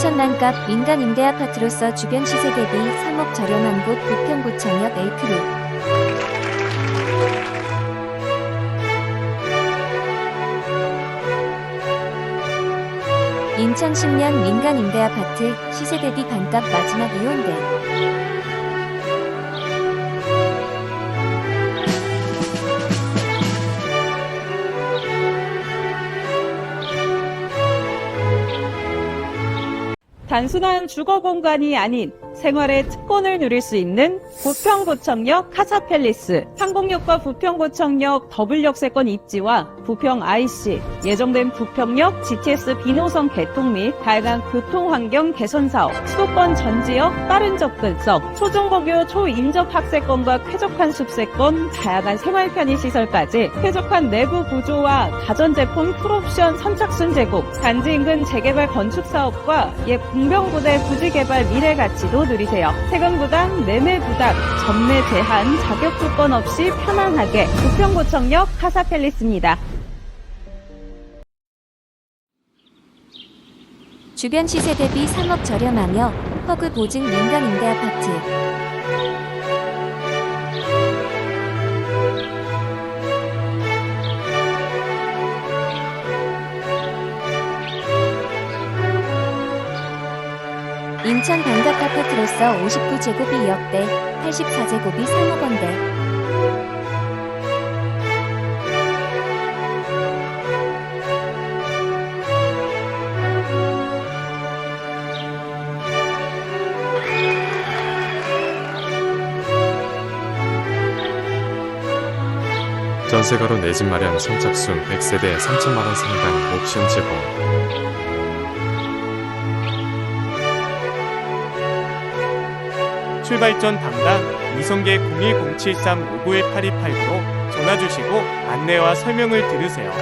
인천 난값 민간 임대 아파트로서 주변 시세 대비 3억 저렴한 곳 부평구청역 에이트로. 인천 10년 민간 임대 아파트 시세 대비 반값 마지막 이혼대 단순한 주거 공간이 아닌 생활의 특권을 누릴 수 있는 부평구청역 카사팰리스, 항공역과 부평구청역 더블역세권 입지와 부평 IC, 예정된 부평역 GTS 비노선 개통 및 다양한 교통환경 개선 사업, 수도권 전 지역 빠른 접근성, 초중고교 초인접 학세권과 쾌적한 숙세권, 다양한 생활 편의 시설까지 쾌적한 내부 구조와 가전제품 풀옵션 선착순 제공, 단지 인근 재개발 건축 사업과 옛 공병부대 부지 개발 미래 가치도 누리세요. 세금 부담, 매매 부담, 전매 제한, 자격 조건 없이 편안하게 부평구청역 카사팰리스입니다. 주변 시세 대비 3억 저렴하며 허그 보증 민간 임대 아파트 인천 반갑 아파트로서 59제곱이 2억대, 84제곱이 3억 원대. 전세가로 내 집 마련 선착순 100세대 3천만원 상당 옵션 제공 출발전 담당 이성계 02-073-59-8289로 전화 주시고 안내와 설명을 들으세요.